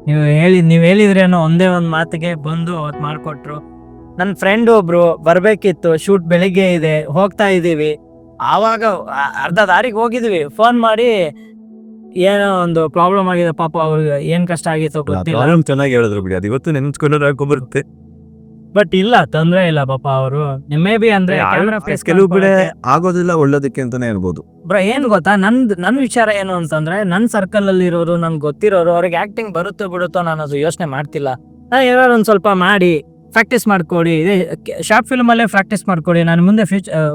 ನೀವು ಹೇಳಿ ನೀವು ಹೇಳಿದ್ರೇನೋ ಒಂದೇ ಒಂದು ಮಾತಿಗೆ ಬಂದು ಅವತ್ತು ಮಾಡಿಕೊಟ್ರು. ನನ್ನ ಫ್ರೆಂಡ್ ಒಬ್ರು ಬರ್ಬೇಕಿತ್ತು ಶೂಟ್ ಬೆಳಿಗ್ಗೆ ಇದೆ ಹೋಗ್ತಾ ಇದ್ದೀವಿ. ಆವಾಗ ಅರ್ಧ ದಾರಿಗೆ ಹೋಗಿದ್ವಿ. ಫೋನ್ ಮಾಡಿ ಏನೋ ಒಂದು ಪ್ರಾಬ್ಲಮ್ ಆಗಿದೆ ಪಾಪ ಅವ್ರಿಗೆ ಏನ್ ಕಷ್ಟ ಆಗಿತ್ತು ಗೊತ್ತಿಲ್ಲ. ಚೆನ್ನಾಗಿ ಹೇಳಿದ್ರು ಬಿಡಿ. ಅದು ಇವತ್ತು ನೆನ್ಸ್ಕೊಂಡ್ರೆ ಬರುತ್ತೆ. ಬಟ್ ಇಲ್ಲ ತೊಂದ್ರೆ ಇಲ್ಲ ಪಾಪ ಅವರು. ಮೇ ಬಿ ಅಂದ್ರೆ ಕೆಲವು ಕಡೆ ಆಗೋದಿಲ್ಲ ಒಳ್ಳೇದಕ್ಕೆ ಅಂತಾನೆ ಇರ್ಬೋದು ಬ್ರ ಏನ್ ಗೊತ್ತಾ? ನಂದ್ ನನ್ ವಿಚಾರ ಏನು ಅಂತಂದ್ರೆ ನನ್ ಸರ್ಕಲ್ ಅಲ್ಲಿ ಇರೋರು ನನ್ಗೆ ಗೊತ್ತಿರೋರು ಅವ್ರಿಗೆ ಆಕ್ಟಿಂಗ್ ಬರುತ್ತೋ ಬಿಡುತ್ತೋ ನಾನು ಅದು ಯೋಚನೆ ಮಾಡ್ತಿಲ್ಲ. ನಾನು ಏನಾದ್ರು ಒಂದ್ ಸ್ವಲ್ಪ ಮಾಡಿ ಪ್ರಾಕ್ಟೀಸ್ ಮಾಡ್ಕೊಡಿ. ಇದೇ ಶಾರ್ಟ್ ಫಿಲ್ಮ್ ಅಲ್ಲೇ ಪ್ರಾಕ್ಟೀಸ್ ಮಾಡ್ಕೊಡಿ. ನಾನು ಮುಂದೆ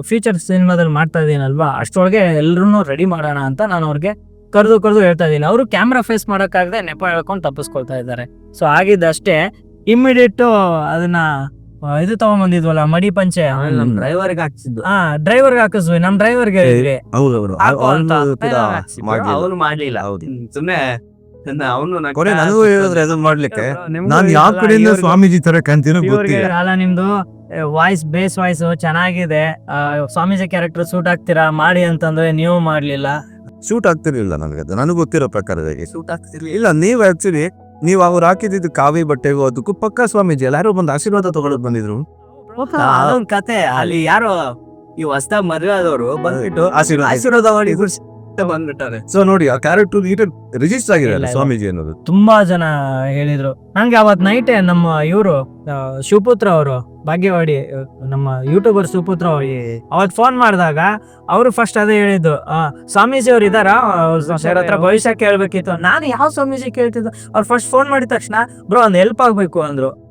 ಫ್ಯೂಚರ್ ಸಿನಿಮಾದಲ್ಲಿ ಮಾಡ್ತಾ ಇದ್ದೀನಲ್ವಾ? ಅಷ್ಟೊಳಗೆ ಎಲ್ಲರೂ ರೆಡಿ ಮಾಡೋಣ ಅಂತ ನಾನು ಅವ್ರಿಗೆ ಕರೆದು ಕರೆದು ಹೇಳ್ತಾ ಇದ್ದೀನಿ. ಅವರು ಕ್ಯಾಮ್ರಾ ಫೇಸ್ ಮಾಡೋಕ್ಕಾಗದೆ ನೆಪ ಹೇಳ್ಕೊಂಡು ತಪ್ಪಿಸ್ಕೊಳ್ತಾ ಇದ್ದಾರೆ. ಸೊ ಆಗಿದ್ದಷ್ಟೇ ಇಮ್ಮಿಡಿಯೇಟು ಅದನ್ನ ಇದು ತಗೊಂಬಂದಿದ್ವಲ್ಲ ಮಡಿ ಪಂಚೆ. ನಮ್ ಡ್ರೈವರ್ಗೆ ಹಾಕ್ಸಿದ್ದು. ಹಾ ಡ್ರೈವರ್ಗೆ ಹಾಕಿಸ್ವಿ ನಮ್ ಡ್ರೈವರ್ಗೆ ಹೇಳಿದ್ವಿ. ಅಂತ. ಅವನು ಮಾಡ್ಲಿಲ್ಲ ಹೌದು. ಹ್ಮ್, ಸುಮ್ನೆ ಅವನು ಕೊನೆ ನನಗೂ ಹೇಳಿದ್ರೆ ಅದನ್ನ ಮಾಡ್ಲಿಕ್ಕೆ. ನಾನು ಯಾವ ಕಡೆಯಿಂದ ಸ್ವಾಮೀಜಿ ತರ ಕಾಣ್ತೀನೋ ಗೊತ್ತಿಲ್ಲ. ಅಲ್ಲ ನಿಮ್ದು ವಾಯ್ಸ್ ಬೇಸ್ ವಾಯ್ಸ್ ಚೆನ್ನಾಗಿದೆ. ಆ, ಸ್ವಾಮೀಜಿ ಕ್ಯಾರೆಕ್ಟರ್ ಸೂಟ್ ಆಗ್ತೀರಾ ಮಾಡಿ ಅಂತಂದ್ರೆ ನೀವು ಮಾಡ್ಲಿಲ್ಲ. ಸೂಟ್ ಆಗ್ತಿರ್ಲಿಲ್ಲ ನನಗೆ ಅದು. ನನಗೆ ಗೊತ್ತಿರೋ ಪ್ರಕಾರದಾಗಿ ಸೂಟ್ ಆಗ್ತಿರ್ಲಿಲ್ಲ ಇಲ್ಲ ನೀವು ಆಕ್ಚುಲಿ ನೀವು ಅವ್ರು ಹಾಕಿದ್ದು ಕಾವಿ ಬಟ್ಟೆಗೂ ಅದಕ್ಕೂ ಪಕ್ಕ ಸ್ವಾಮೀಜಿ ಎಲ್ಲಾರು ಬಂದು ಆಶೀರ್ವಾದ ತಗೊಳಕ್ ಬಂದಿದ್ರು. ಅದೊಂದು ಕತೆ. ಅಲ್ಲಿ ಯಾರೋ ಈ ಹೊಸದಾಗ ಮದುವೆ ಆದವರು ಬಂದ್ಬಿಟ್ಟು ಆಶೀರ್ವಾದ. ಆಶೀರ್ವಾದ ಮಾಡಿ. ಬಂದ್ಬಿಟ್ಟಾರೆ. ಸೊ ನೋಡಿ ಆ ಕ್ಯಾರೆಕ್ಟರ್ ನೀಟ್ ರಿಜಿಸ್ಟರ್ ಇಲ್ಲ. ಸ್ವಾಮೀಜಿ ಅನ್ನೋದು. ತುಂಬಾ ಜನ ಹೇಳಿದ್ರು. ನಂಗೆ ಅವತ್ ನೈಟ್ ನಮ್ಮ ಇವರು ಶಿವಪುತ್ರ ಅವರು ಭಾಗ್ಯವಾಡಿ ನಮ್ಮ ಯೂಟ್ಯೂಬರ್ ಸುಪುತ್ರ ಅವ್ರು ಅವತ್ ಫೋನ್ ಮಾಡಿದಾಗ ಅವರು ಫಸ್ಟ್ ಅದೇ ಹೇಳಿದ್ದು. ಸ್ವಾಮೀಜಿ ಅವ್ರು ಇದಾರ ಸರ್ ಹತ್ರ ಭವಿಷ್ಯ ಕೇಳ್ಬೇಕಿತ್ತು. ನಾನು ಯಾವ ಸ್ವಾಮೀಜಿ ಕೇಳ್ತಿದ್ದು? ಅವ್ರು ಫಸ್ಟ್ ಫೋನ್ ಮಾಡಿದ ತಕ್ಷಣ ಬ್ರೋ ಒಂದ್ ಹೆಲ್ಪ್ ಆಗ್ಬೇಕು ಅಂದ್ರು.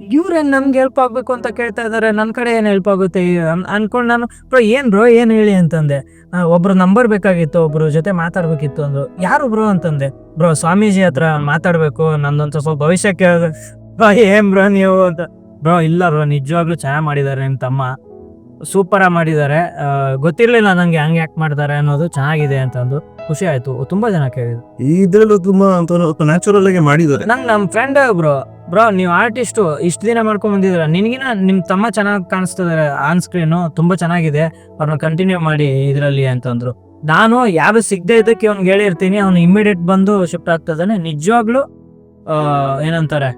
ಇವ್ರೇನ್ ನಮ್ಗೆ ಹೆಲ್ಪ್ ಆಗ್ಬೇಕು ಅಂತ ಕೇಳ್ತಾ ಇದಾರೆ ನನ್ನ ಕಡೆ ಏನು ಹೆಲ್ಪ್ ಆಗುತ್ತೆ? ಅನ್- ಅನ್ಕೊಂಡ್ ನಾನು ಬ್ರೋ ಏನ್ ಬ್ರೋ ಏನು ಹೇಳಿ? ಅಂತಂದೆ. ಒಬ್ರು ನಂಬರ್ ಬೇಕಾಗಿತ್ತು ಒಬ್ರು ಜೊತೆ ಮಾತಾಡ್ಬೇಕಿತ್ತು ಅಂದ್ರು. ಯಾರು ಬ್ರೋ? ಅಂತಂದೆ. ಬ್ರೋ ಸ್ವಾಮೀಜಿ ಹತ್ರ ಮಾತಾಡ್ಬೇಕು ನಂದೊಂದ್ ಸ್ವಲ್ಪ ಭವಿಷ್ಯ ಕೇಳಿದೆ. ಬ್ರೋ ಏನ್ ಬ್ರೋ ನೀವು? ಅಂತ. ಬ್ರೋ ಇಲ್ಲ ಬ್ರೋ ನಿಜವಾಗ್ಲೂ ಚೆನ್ನಾಗಿ ಮಾಡಿದ್ದಾರೆ ನಿಮ್ಮ ತಮ್ಮ. ಸೂಪರ್ ಆಗಿ ಮಾಡಿದ್ದಾರೆ ಗೊತ್ತಿರಲಿಲ್ಲ ಗೊತ್ತಿರ್ಲಿಲ್ಲ ನಂಗೆ ಹಂಗೆ ಯಾಕೆ ಮಾಡ್ತಾರೆ ಅನ್ನೋದು ಚೆನ್ನಾಗಿದೆ ಅಂತಂದು ಖುಷಿ ಆಯ್ತು. ತುಂಬಾ ಜನ ಕೇಳಿದ್ರು. ಇದ್ರಲ್ಲೂ ತುಂಬಾ ನ್ಯಾಚುರಲ್ ಆಗಿ ಮಾಡಿದ್ದಾರೆ ನಂಗೆ ನಮ್ಮ ಫ್ರೆಂಡ್ ಬ್ರೋ ಬ್ರೋ ನೀವು ಆರ್ಟಿಸ್ಟು ಇಷ್ಟು ದಿನ ಮಾಡ್ಕೊಂಡು ಬಂದಿದ್ದೀರ? ನಿನಗಿನ ನಿಮ್ಮ ತಮ್ಮ ಚೆನ್ನಾಗಿ ಕಾಣಿಸ್ತಿದ್ದಾರೆ ಆನ್ ಸ್ಕ್ರೀನು ತುಂಬಾ ಚೆನ್ನಾಗಿದೆ ಅವ್ರನ್ನ ಕಂಟಿನ್ಯೂ ಮಾಡಿ ಇದರಲ್ಲಿ ಅಂತಂದ್ರು ನಾನು ಯಾರು ಸಿಗದೆ ಇದ್ದಕ್ಕೆ ಅವ್ನಿಗೆ ಹೇಳಿರ್ತೀನಿ, ಅವ್ನು ಇಮಿಡಿಯೇಟ್ ಬಂದು ಶಿಫ್ಟ್ ಆಗ್ತದಾನೆ. ನಿಜವಾಗ್ಲೂ ಏನಂತಾರೆ,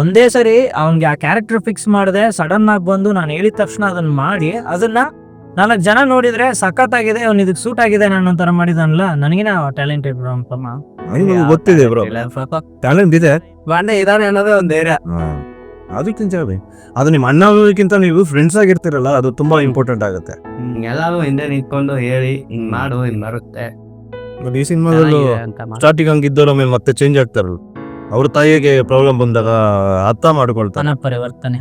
ಒಂದೇ ಸರಿ ಅವ್ನಿಗೆ ಆ ಕ್ಯಾರೆಕ್ಟರ್ ಫಿಕ್ಸ್ ಮಾಡಿದೆ ಸಡನ್ ಆಗಿ ಬಂದು ನಾನು ಹೇಳಿದ ತಕ್ಷಣ ಅದನ್ನ ಮಾಡಿ, ಅದನ್ನ ನಾಲ್ಕು ಜನ ನೋಡಿದ್ರೆ ಸಖತ್ತಾಗಿದೆ, ಅವ್ನು ಇದಕ್ಕೆ ಸೂಟ್ ಆಗಿದೆ ನಾನು ಒಂಥರ ಮಾಡಿದನಲ್ಲ, ನನಗಿನ ಟ್ಯಾಲೆಂಟೆಡ್ ಬ್ರೋ ನಮ್ಮ ತಮ್ಮ. ನನಗೂ ಗೊತ್ತಿದೆ ಬ್ರೋ ಟ್ಯಾಲೆಂಟ್ ಇದೆ. ಬಾಂಡೆ ಇದಾನೆ ಅನ್ನೋದೇ ಒಂದು ಧೈರ್ಯ ಅದಕ್ಕಿಂತ ಅದು ನಿಮ್ಮ ಅಣ್ಣ ಅವ್ರಿಗಿಂತ ನೀವು ಫ್ರೆಂಡ್ಸ್ ಆಗಿರ್ತೀರಲ್ಲ ಅದು ತುಂಬಾ ಇಂಪಾರ್ಟೆಂಟ್ ಆಗುತ್ತೆ. ಎಲ್ಲಾರು ಹಿಂದೆ ನಿಂತ್ಕೊಂಡು ಹೇಳಿ ಹಿಂಗ್ ಮಾಡು ಹಿಂಗ್ ಬರುತ್ತೆ. ಈ ಸಿನಿಮಾದಲ್ಲೂ. ಸ್ಟಾರ್ಟಿಂಗ್ ಹಂಗಿದ್ದವ್ರು ಆಮೇಲೆ ಮತ್ತೆ ಚೇಂಜ್ ಆಗ್ತಾರಲ್ಲ. ಅವ್ರ ತಾಯಿಗೆ ಪ್ರಾಬ್ಲಮ್ ಬಂದಾಗ ಅರ್ಥ ಮಾಡ್ಕೊಳ್ತಾನೆ ಪರಿವರ್ತನೆ.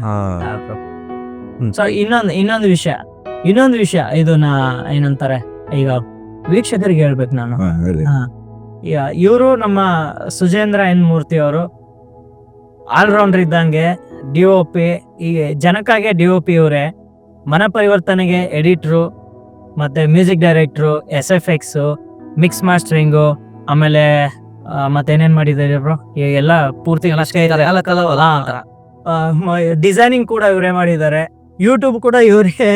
ಸೊ ಇನ್ನೊಂದು ಇನ್ನೊಂದು ವಿಷಯ. ಇನ್ನೊಂದು ವಿಷಯ ಇದು ನಾ ಏನಂತಾರೆ ಈಗ ವೀಕ್ಷಕರಿಗೆ ಹೇಳ್ಬೇಕು ನಾನು. ಇವರು ನಮ್ಮ ಸುಜೇಂದ್ರ ಎನ್ ಮೂರ್ತಿ ಅವರು. ಆಲ್ರೌಂಡರ್ ಇದ್ದಂಗೆ ಡಿ ಒ ಪಿ ಈಗ ಜನಕ್ಕಾಗೆ ಡಿ ಒ ಪಿ ಇವರೇ. ಮನ ಪರಿವರ್ತನೆಗೆ ಎಡಿಟ್ರು ಮತ್ತು music director S F X mix mastering ಆಮೇಲೆ ಮತ್ತೇನೇನು ಮಾಡಿದ್ದಾರೆ ಬ್ರೋ? ಎಲ್ಲ ಪೂರ್ತಿ ಡಿಸೈನಿಂಗ್ ಕೂಡ ಇವರೇ ಮಾಡಿದ್ದಾರೆ. ಯೂಟ್ಯೂಬ್ ಕೂಡ ಇವರೇ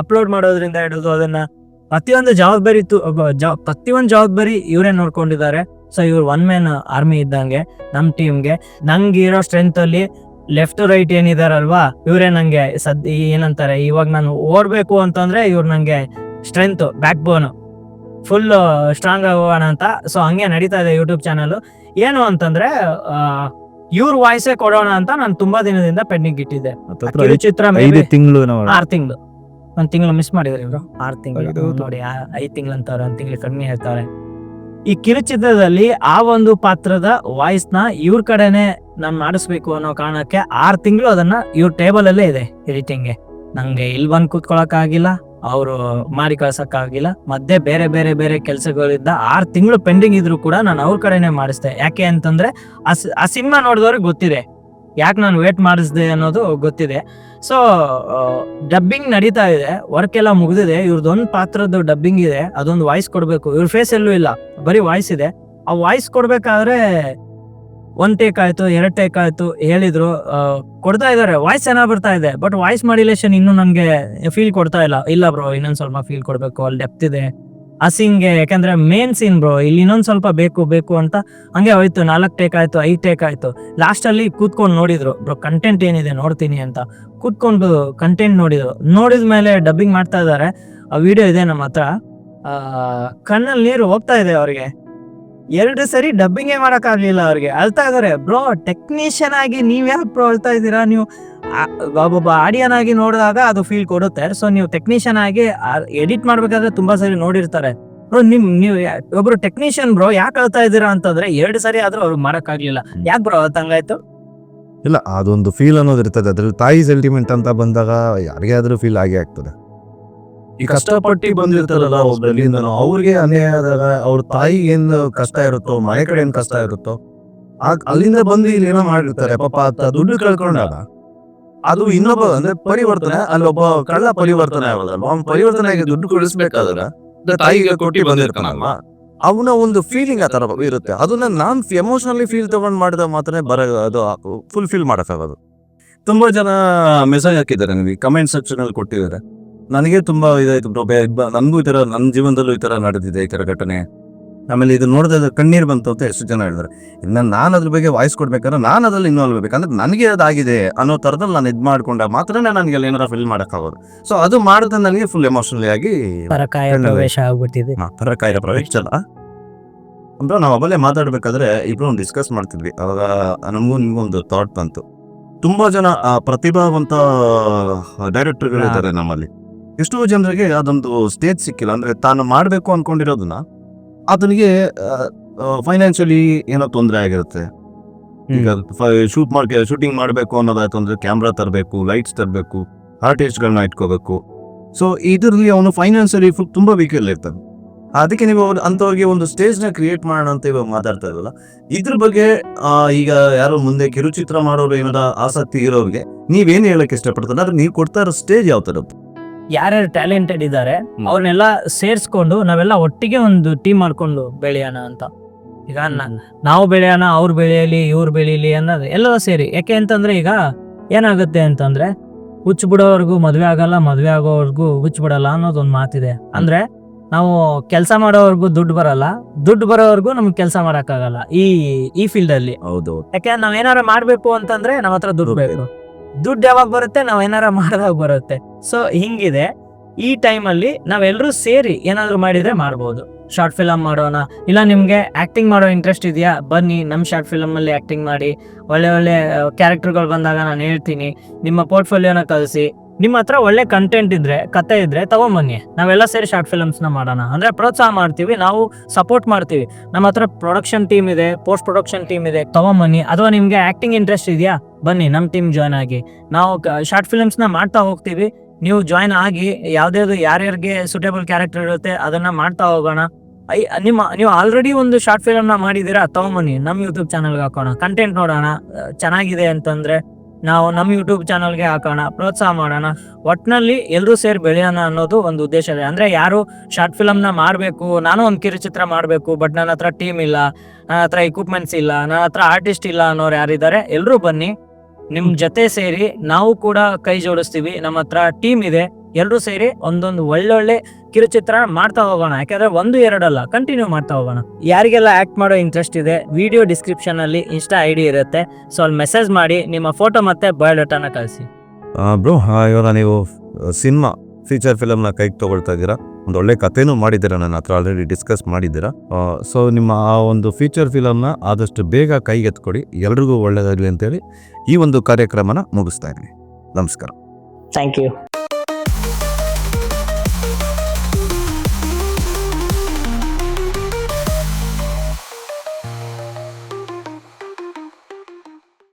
ಅಪ್ಲೋಡ್ ಮಾಡೋದ್ರಿಂದ ಹಿಡಿದು ಅದನ್ನ ಪ್ರತಿಯೊಂದು ಜವಾಬ್ದಾರಿ ಪ್ರತಿಯೊಂದು ಜವಾಬ್ದಾರಿ ಇವರೇ ನೋಡ್ಕೊಂಡಿದ್ದಾರೆ. ಸೊ ಇವ್ರು ಒನ್ ಮ್ಯಾನ್ ಆರ್ಮಿ ಇದ್ದಂಗೆ ನಮ್ಮ ಟೀಮ್ಗೆ ನಂಗೆ ಇರೋ ಸ್ಟ್ರೆಂತ್ ಅಲ್ಲಿ ಲೆಫ್ಟ್ ರೈಟ್ ಏನಿದಾರಲ್ವಾ ಇವರೇ ನಂಗೆ ಸದ್ ಏನಂತಾರೆ ಇವಾಗ ನಾನು ಓಡ್ಬೇಕು ಅಂತಂದ್ರೆ ಇವ್ರು ನಂಗೆ strength backbone full strong ಆಗೋಣ ಅಂತ. ಸೊ ಹಂಗೆ ನಡೀತಾ ಇದೆ ಯೂಟ್ಯೂಬ್ ಚಾನಲ್ ಏನು ಅಂತಂದ್ರೆ ಇವ್ರ ವಾಯ್ಸೇ ಕೊಡೋಣ ಅಂತ ನಾನು ತುಂಬಾ ದಿನದಿಂದ ಪೆಂಡಿಂಗ್ ಇಟ್ಟಿದ್ದೆ. ತಿಂಗಳು ಆರ್ ತಿಂಗಳು. ಒಂದ್ ತಿಂಗಳು ಮಿಸ್ ಮಾಡಿದ್ರೆ ಇವರು. ಆರ್ ತಿಂಗಳು. ನೋಡಿ ಐದ್ ತಿಂಗಳು ಅಂತಾರೆ ಒಂದ್ ತಿಂಗಳು ಕಡಿಮೆ ಹೇಳ್ತಾರೆ. ಈ ಕಿರುಚಿತ್ರದಲ್ಲಿ ಆ ಒಂದು ಪಾತ್ರದ ವಾಯ್ಸ್ನ ಇವ್ರ ಕಡೆನೆ ನಾನ್ ಮಾಡಿಸ್ಬೇಕು ಅನ್ನೋ ಕಾರಣಕ್ಕೆ ಆರ್ ತಿಂಗಳು ಅದನ್ನ ಇವ್ರ ಟೇಬಲ್ ಅಲ್ಲೇ ಇದೆ ಎಡಿಟಿಂಗ್ ನಂಗೆ ಇಲ್ಲಿ ಬಂದ್ ಕೂತ್ಕೊಳಕ್ ಆಗಿಲ್ಲ ಅವರು ಮಾಡಿ ಕಳ್ಸಕ್ ಆಗಿಲ್ಲ ಮತ್ತೆ ಬೇರೆ ಬೇರೆ ಬೇರೆ ಕೆಲಸಗಳಿದ್ದ ಆರ್ ತಿಂಗಳು ಪೆಂಡಿಂಗ್ ಇದ್ರು ಕೂಡ ನಾನು ಅವ್ರ ಕಡೆನೆ ಮಾಡಿಸ್ದೆ. ಯಾಕೆ ಅಂತಂದ್ರೆ ಆ ಸಿನಿಮಾ ನೋಡಿದವ್ರಿಗೆ ಗೊತ್ತಿದೆ. ಯಾಕೆ ನಾನು ವೇಟ್ ಮಾಡಿಸ್ದೆ ಅನ್ನೋದು ಗೊತ್ತಿದೆ. ಸೊ ಡಬ್ಬಿಂಗ್ ನಡೀತಾ ಇದೆ. ವರ್ಕ್ ಎಲ್ಲ ಮುಗಿದಿದೆ. ಇವ್ರದ್ದೊಂದು ಪಾತ್ರದ ಡಬ್ಬಿಂಗ್ ಇದೆ. ಅದೊಂದು ವಾಯ್ಸ್ ಕೊಡಬೇಕು. ಇವ್ರ ಫೇಸ್ ಎಲ್ಲೂ ಇಲ್ಲ. ಬರೀ ವಾಯ್ಸ್ ಇದೆ. ಆ ವಾಯ್ಸ್ ಕೊಡ್ಬೇಕಾದ್ರೆ ಒಂದ್ ಟೇಕ್ ಆಯ್ತು, ಎರಡ್ ಟೇಕ್ ಆಯ್ತು ಹೇಳಿದ್ರು. ಕೊಡ್ತಾ ಇದ್ದಾರೆ ವಾಯ್ಸ್ ಚೆನ್ನಾಗಿ ಬರ್ತಾ ಇದೆ. ಬಟ್ ವಾಯ್ಸ್ ಮಾಡಿಲೇಷನ್ ಇನ್ನು ನನಗೆ ಫೀಲ್ ಕೊಡ್ತಾ ಇಲ್ಲ. ಇಲ್ಲ ಬ್ರೋ ಇನ್ನೊಂದು ಸ್ವಲ್ಪ ಫೀಲ್ ಕೊಡಬೇಕು. ಅಲ್ಲಿ ಡೆಪ್ತ್ ಇದೆ. ಆ ಸೀನ್ಗೆ ಯಾಕಂದ್ರೆ ಮೇನ್ ಸೀನ್ ಬ್ರೋ ಇಲ್ಲಿ ಇನ್ನೊಂದ್ ಸ್ವಲ್ಪ ಬೇಕು ಬೇಕು ಅಂತ ಹಂಗೆ ಹೋಯ್ತು, ನಾಲ್ಕು ಟೇಕ್ ಆಯ್ತು, ಐದ್ ಟೇಕ್ ಆಯ್ತು. ಲಾಸ್ಟ್ ಅಲ್ಲಿ ಕೂತ್ಕೊಂಡು ನೋಡಿದ್ರು ಬ್ರೋ ಕಂಟೆಂಟ್ ಏನಿದೆ ನೋಡ್ತೀನಿ ಅಂತ. ಕೂತ್ಕೊಂಡು ಕಂಟೆಂಟ್ ನೋಡಿದ್ರು. ನೋಡಿದ ಮೇಲೆ ಡಬ್ಬಿಂಗ್ ಮಾಡ್ತಾ ಇದ್ದಾರೆ. ಆ ವಿಡಿಯೋ ಇದೆ ನಮ್ಮ ಹತ್ರ. ಕಣ್ಣಲ್ಲಿ ನೀರು ಹೋಗ್ತಾ ಇದೆ ಅವ್ರಿಗೆ. ಎರಡು ಸರಿ ಡಬ್ಬಿಂಗೇ ಮಾಡಕ್ಕಾಗ್ಲಿಲ್ಲ ಅವ್ರಿಗೆ. ಅಳ್ತಾ ಇದಾರೆ ಬ್ರೋ ಟೆಕ್ನಿಷಿಯನ್ ಆಗಿ ನೀವ್ ಯಾಕೆ ಬ್ರೋ ಅಳ್ತಾ ಇದ್ದೀರಾ? ನೀವು ಒಬ್ಬೊಬ್ಬ ಆಡಿಯನ್ ಆಗಿ ನೋಡಿದಾಗ ಅದು ಫೀಲ್ ಕೊಡುತ್ತೆ. ಸೊ ನೀವು ಟೆಕ್ನಿಷಿಯನ್ ಆಗಿ ಎಡಿಟ್ ಮಾಡ್ಬೇಕಾದ್ರೆ ತುಂಬಾ ಸರಿ ನೋಡಿರ್ತಾರೆ. ಬ್ರೋ ನಿಮ್ ನೀವು ಒಬ್ರು ಟೆಕ್ನಿಷಿಯನ್ ಬ್ರೋ ಯಾಕೆ ಅಳ್ತಾ ಇದ್ದೀರಾ ಅಂತಂದ್ರೆ ಎರಡು ಸರಿ ಆದ್ರೂ ಅವ್ರು ಮಾಡಕ್ಕಾಗ್ಲಿಲ್ಲ ಯಾಕೆ ಬ್ರೋ ಅದಂಗಾಯ್ತು ಇಲ್ಲ ಅದೊಂದು ಫೀಲ್ ಅನ್ನೋದು ಇರ್ತದೆ. ಅದ್ರಲ್ಲಿ ತಾಯಿ ಸೆಂಟಿಮೆಂಟ್ ಅಂತ ಬಂದಾಗ ಯಾರಿಗೆ ಆದ್ರೂ ಫೀಲ್ ಆಗೇ ಆಗ್ತದೆ. ಈ ಕಷ್ಟಪಟ್ಟು ಬಂದಿರ್ತಾರಲ್ಲ ಒಬ್ಬರಿಂದ ಅವ್ರಿಗೆ ಅನ್ಯಾಯ ಆದಾಗ ಅವ್ರ ತಾಯಿ ಏನ್ ಕಷ್ಟ ಇರುತ್ತೋ ಮನೆ ಕಡೆ ಏನ್ ಕಷ್ಟ ಇರುತ್ತೋ ಅಲ್ಲಿಂದ ಬಂದು ಇಲ್ಲಿ ಏನೋ ಮಾಡಿರ್ತಾರೆ. ಪಾಪ ದುಡ್ಡು ಕಳ್ಕೊಂಡಾಗ ಅದು ಇನ್ನೊಬ್ಬ ಅಂದ್ರೆ ಪರಿವರ್ತನೆ ಅಲ್ಲೊಬ್ಬ ಕಳ್ಳ ಪರಿವರ್ತನೆ ಆಗೋದಲ್ವಾ? ಅವ್ನ್ ಪರಿವರ್ತನೆ ಆಗಿ ದುಡ್ಡು ಕೊಡಿಸ್ಬೇಕಾದ್ರೆ ತಾಯಿಗೆ ಕೊಟ್ಟಿ ಬಂದಿರ್ತಾನಲ್ವಾ? ಅವನ ಒಂದು ಫೀಲಿಂಗ್ ಆ ತರ ಇರುತ್ತೆ. ಅದನ್ನ ನಾನ್ ಎಮೋಷನಲಿ ಫೀಲ್ ತಗೊಂಡ್ ಮಾಡಿದ ಮಾತ್ರ ಬರ, ಅದು ಫುಲ್ಫಿಲ್ ಮಾಡಕ್ಕಾಗೋದು. ತುಂಬಾ ಜನ ಮೆಸೇಜ್ ಹಾಕಿದ್ದಾರೆ ನನಗೆ ಕಮೆಂಟ್ ಸೆಕ್ಷನ್ ಅಲ್ಲಿ ಕೊಟ್ಟಿದ್ದಾರೆ. ನನಗೆ ತುಂಬಾ ಇದಾಯ್ತು ನನ್ಗೂ ಈ ತರ ನನ್ನ ಜೀವನದಲ್ಲೂ ಈ ತರ ನಡೆದಿದೆ ಈ ತರ ಘಟನೆ. ಆಮೇಲೆ ಇದು ನೋಡಿದ್ರೆ ಕಣ್ಣೀರು ಬಂತು ಅಂತ ಎಷ್ಟು ಜನ ಹೇಳಿದ್ರು. ಇನ್ನ ನಾನು ಅದ್ರ ಬಗ್ಗೆ ವಾಯ್ಸ್ ಕೊಡ್ಬೇಕಾದ್ರೆ ನಾನು ಅದ್ರಲ್ಲಿ ಇನ್ವಾಲ್ವ್ ಆಗ್ಬೇಕು ಅಂದ್ರೆ ನನಗೆ ಅದಾಗಿದೆ ಅನ್ನೋ ತರದಲ್ಲಿ ನಾನು ಇದ್ ಮಾಡ್ಕೊಂಡ ಮಾತ್ರನೇ ನನಗೆ ಅಲ್ಲಿ ಏನಾರ ಫೀಲ್ ಮಾಡೋಕ್ಕಾಗೋದು. ಸೊ ಅದು ಮಾಡಿದ್ರೆ ನನಗೆ ಫುಲ್ ಎಮೋಷನಲಿ ಆಗಿ ಪ್ರವೇಶ ಆಗ್ಬಿಟ್ಟಿದೆ. ಪರಕಾಯ ಪ್ರವೇಶ. ಅಲ್ಲ ಅಂದ್ರೆ ನಾವು ಅಲ್ಲೇ ಮಾತಾಡ್ಬೇಕಾದ್ರೆ ಇಬ್ರು ಒಂದು ಡಿಸ್ಕಸ್ ಮಾಡ್ತಿದ್ವಿ. ಅವಾಗ ನಮಗೂ ನಿಮಗೂ ಒಂದು ಥಾಟ್ ಬಂತು. ತುಂಬಾ ಜನ ಆ, ಪ್ರತಿಭಾವಂತ ಡೈರೆಕ್ಟರ್ಗಳಿದ್ದಾರೆ ನಮ್ಮಲ್ಲಿ. ಎಷ್ಟೋ ಜನರಿಗೆ ಅದೊಂದು ಸ್ಟೇಜ್ ಸಿಕ್ಕಿಲ್ಲ. ಅಂದ್ರೆ ತಾನು ಮಾಡ್ಬೇಕು ಅನ್ಕೊಂಡಿರೋದನ್ನ ಆತನಿಗೆ ಫೈನಾನ್ಷಿಯಲಿ ಏನೋ ತೊಂದರೆ ಆಗಿರುತ್ತೆ. ಈಗ ಶೂಟ್ ಮಾಡಿ ಶೂಟಿಂಗ್ ಮಾಡಬೇಕು ಅನ್ನೋದಾಯ್ತು ಅಂದ್ರೆ ಕ್ಯಾಮ್ರಾ ತರಬೇಕು ಲೈಟ್ಸ್ ತರಬೇಕು ಆರ್ಟಿಸ್ಟ್ಗಳನ್ನ ಇಟ್ಕೋಬೇಕು. ಸೊ ಇದರಲ್ಲಿ ಅವನು ಫೈನಾನ್ಷಿಯಲಿ ಫುಲ್ ತುಂಬ ವೀಕಲ್ಲಿ ಇರ್ತಾನೆ. ಅದಕ್ಕೆ ನೀವು ಅವ್ರು ಅಂಥವ್ರಿಗೆ ಒಂದು ಸ್ಟೇಜ್ನ ನ ಕ್ರಿಯೇಟ್ ಮಾಡೋಣ ಅಂತ ಇವಾಗ ಮಾತಾಡ್ತಾ ಇರಲ್ಲ. ಇದ್ರ ಬಗ್ಗೆ ಈಗ ಯಾರೋ ಮುಂದೆ ಕಿರುಚಿತ್ರ ಮಾಡೋರು ಏನಾರ ಆಸಕ್ತಿ ಇರೋರಿಗೆ ನೀವೇನು ಹೇಳಕ್ಕೆ ಇಷ್ಟಪಡ್ತಾರೆ? ಅಂದ್ರೆ ನೀವು ಕೊಡ್ತಾ ಇರೋ ಸ್ಟೇಜ್ ಯಾವ ತರ ಯಾರ್ಯಾರು ಟ್ಯಾಲೆಂಟೆಡ್ ಇದ್ದಾರೆ ಅವ್ರನ್ನೆಲ್ಲ ಸೇರಿಸ್ಕೊಂಡು ನಾವೆಲ್ಲ ಒಟ್ಟಿಗೆ ಒಂದು ಟೀಮ್ ಮಾಡ್ಕೊಂಡು ಬೆಳೆಯೋಣ ಅಂತ. ಈಗ ನಾವು ಬೆಳೆಯೋಣ ಅವ್ರು ಬೆಳೆಯಲಿ ಇವ್ರು ಬೆಳೀಲಿ ಅನ್ನೋದು ಎಲ್ಲ ಸೇರಿ. ಯಾಕೆ ಅಂತಂದ್ರೆ ಈಗ ಏನಾಗುತ್ತೆ ಅಂತಂದ್ರೆ ಹುಚ್ಚ ಬಿಡೋವರೆಗೂ ಮದ್ವೆ ಆಗಲ್ಲ ಮದುವೆ ಆಗೋವರೆಗೂ ಹುಚ್ಚು ಬಿಡಲ್ಲ ಅನ್ನೋದು ಒಂದು ಮಾತಿದೆ ಅಂದ್ರೆ ನಾವು ಕೆಲಸ ಮಾಡೋವರೆಗೂ ದುಡ್ಡು ಬರಲ್ಲ ದುಡ್ಡು ಬರೋವರೆಗೂ ನಮ್ಗೆ ಕೆಲಸ ಮಾಡಕ್ಕಾಗಲ್ಲ ಈ ಈ ಫೀಲ್ಡ್ ಅಲ್ಲಿ. ಹೌದು. ಯಾಕೆ ನಾವ್ ಏನಾರ ಮಾಡ್ಬೇಕು ಅಂತಂದ್ರೆ ನಮ್ಮ ಹತ್ರ ದುಡ್ಡು ಬೇಕು. ದುಡ್ಡು ಯಾವಾಗ ಬರುತ್ತೆ? ನಾವ್ ಏನಾರ ಮಾಡಿದಾಗ ಬರುತ್ತೆ. ಸೊ ಹಿಂಗಿದೆ. ಈ ಟೈಮಲ್ಲಿ ನಾವೆಲ್ಲರೂ ಸೇರಿ ಏನಾದರೂ ಮಾಡಿದ್ರೆ ಮಾಡ್ಬೋದು. ಶಾರ್ಟ್ ಫಿಲಮ್ ಮಾಡೋಣ. ಇಲ್ಲ, ನಿಮಗೆ ಆ್ಯಕ್ಟಿಂಗ್ ಮಾಡೋ ಇಂಟ್ರೆಸ್ಟ್ ಇದೆಯಾ? ಬನ್ನಿ ನಮ್ಮ ಶಾರ್ಟ್ ಫಿಲಮಲ್ಲಿ ಆ್ಯಕ್ಟಿಂಗ್ ಮಾಡಿ. ಒಳ್ಳೆ ಒಳ್ಳೆ ಕ್ಯಾರೆಕ್ಟರ್ಗಳು ಬಂದಾಗ ನಾನು ಹೇಳ್ತೀನಿ. ನಿಮ್ಮ ಪೋರ್ಟ್ಫೋಲಿಯೋನ ಕಳಿಸಿ ನಿಮ್ಮ ಹತ್ರ ಒಳ್ಳೆ ಕಂಟೆಂಟ್ ಇದ್ರೆ, ಕತೆ ಇದ್ರೆ ತಗೊಂಬನ್ನಿ. ನಾವೆಲ್ಲ ಸೇರಿ ಶಾರ್ಟ್ ಫಿಲಮ್ಸ್ನ ಮಾಡೋಣ. ಅಂದ್ರೆ ಪ್ರೋತ್ಸಾಹ ಮಾಡ್ತೀವಿ, ನಾವು ಸಪೋರ್ಟ್ ಮಾಡ್ತೀವಿ. ನಮ್ಮ ಹತ್ರ ಪ್ರೊಡಕ್ಷನ್ ಟೀಮ್ ಇದೆ ಪೋಸ್ಟ್ ಪ್ರೊಡಕ್ಷನ್ ಟೀಮ್ ಇದೆ. ತಗೊಂಬನ್ನಿ. ಅಥವಾ ನಿಮಗೆ ಆ್ಯಕ್ಟಿಂಗ್ ಇಂಟ್ರೆಸ್ಟ್ ಇದೆಯಾ? ಬನ್ನಿ ನಮ್ಮ ಟೀಮ್ ಜಾಯ್ನ್ ಆಗಿ. ನಾವು ಶಾರ್ಟ್ ಫಿಲ್ಮ್ಸ್ನ ಮಾಡ್ತಾ ಹೋಗ್ತೀವಿ. ನೀವು ಜಾಯ್ನ್ ಆಗಿ ಯಾವ್ದಾವ್ದು ಯಾರ್ಯಾರಿಗೆ ಸುಟೇಬಲ್ ಕ್ಯಾರೆಕ್ಟರ್ ಇರುತ್ತೆ ಅದನ್ನ ಮಾಡ್ತಾ ಹೋಗೋಣ. ಐ, ನಿಮ್ಮ, ನೀವು ಆಲ್ರೆಡಿ ಒಂದು ಶಾರ್ಟ್ ಫಿಲಮ್ನ ಮಾಡಿದೀರಾ ತಗೊಂಬನ್ನಿ ನಮ್ಮ ಯೂಟ್ಯೂಬ್ ಚಾನಲ್ಗೆ ಹಾಕೋಣ. ಕಂಟೆಂಟ್ ನೋಡೋಣ. ಚೆನ್ನಾಗಿದೆ ಅಂತಂದ್ರೆ ನಾವು ನಮ್ಮ ಯೂಟ್ಯೂಬ್ ಚಾನಲ್ಗೆ ಹಾಕೋಣ. ಪ್ರೋತ್ಸಾಹ ಮಾಡೋಣ. ಒಟ್ನಲ್ಲಿ ಎಲ್ಲರೂ ಸೇರಿ ಬೆಳೆಯೋಣ ಅನ್ನೋದು ಒಂದು ಉದ್ದೇಶ ಇದೆ ಅಂದ್ರೆ ಯಾರು ಶಾರ್ಟ್ ಫಿಲಮ್ನ ಮಾಡಬೇಕು, ನಾನು ಒಂದು ಕಿರುಚಿತ್ರ ಮಾಡಬೇಕು ಬಟ್ ನನ್ನ ಹತ್ರ ಟೀಮ್ ಇಲ್ಲ ನನ್ನ ಹತ್ರ ಎಕ್ವಿಪ್ಮೆಂಟ್ಸ್ ಇಲ್ಲ ನನ್ನ ಹತ್ರ ಆರ್ಟಿಸ್ಟ್ ಇಲ್ಲ ಅನ್ನೋರು ಯಾರಿದ್ದಾರೆ ಎಲ್ಲರೂ ಬನ್ನಿ. ನಿಮ್ ಜೊತೆ ಸೇರಿ ನಾವು ಕೂಡ ಕೈ ಜೋಡಿಸ್ತೀವಿ. ನಮ್ಮ ಹತ್ರ ಟೀಮ್ ಇದೆ. ಎಲ್ಲರೂ ಸೇರಿ ಒಂದೊಂದು ಒಳ್ಳೊಳ್ಳೆ ಕಿರುಚಿತ್ರ ಮಾಡ್ತಾ ಹೋಗೋಣ. ಯಾಕಂದ್ರೆ ಒಂದು, ಎರಡಲ್ಲ ಕಂಟಿನ್ಯೂ ಮಾಡ್ತಾ ಹೋಗೋಣ. ಯಾರಿಗೆಲ್ಲ ಆಕ್ಟ್ ಮಾಡೋ ಇಂಟ್ರೆಸ್ಟ್ ಇದೆ ವಿಡಿಯೋ ಡಿಸ್ಕ್ರಿಪ್ಷನ್ ಅಲ್ಲಿ ಇನ್ಸ್ಟಾ ಐ ಇರುತ್ತೆ. ಸೊ ಅಲ್ಲಿ ಮೆಸೇಜ್ ಮಾಡಿ, ನಿಮ್ಮ ಫೋಟೋ ಮತ್ತೆ ಬಯೋಡೇಟಾನ ಕಳಿಸಿ. ಬ್ರೋ ಇವಾಗ ನೀವು ಸಿನಿಮಾ ಫೀಚರ್ ಫಿಲಮ್ನ ಕೈಗೆ ತಗೊಳ್ತಾ ಇದ್ದೀರಾ? ಒಂದು ಒಳ್ಳೆ ಕಥೆನೂ ಮಾಡಿದ್ದೀರಾ? ನನ್ನ ಹತ್ರ ಆಲ್ರೆಡಿ ಡಿಸ್ಕಸ್ ಮಾಡಿದ್ದೀರಾ? ಸೊ ನಿಮ್ಮ ಆ ಒಂದು ಫೀಚರ್ ಫಿಲಮ್ನ ಆದಷ್ಟು ಬೇಗ ಕೈಗೆತ್ಕೊಡಿ. ಎಲ್ರಿಗೂ ಒಳ್ಳೆಯದಾಗಲಿ ಅಂತೇಳಿ ಈ ಒಂದು ಕಾರ್ಯಕ್ರಮನ ಮುಗಿಸ್ತಾ ಇದ್ದೀನಿ. ನಮಸ್ಕಾರ. Thank you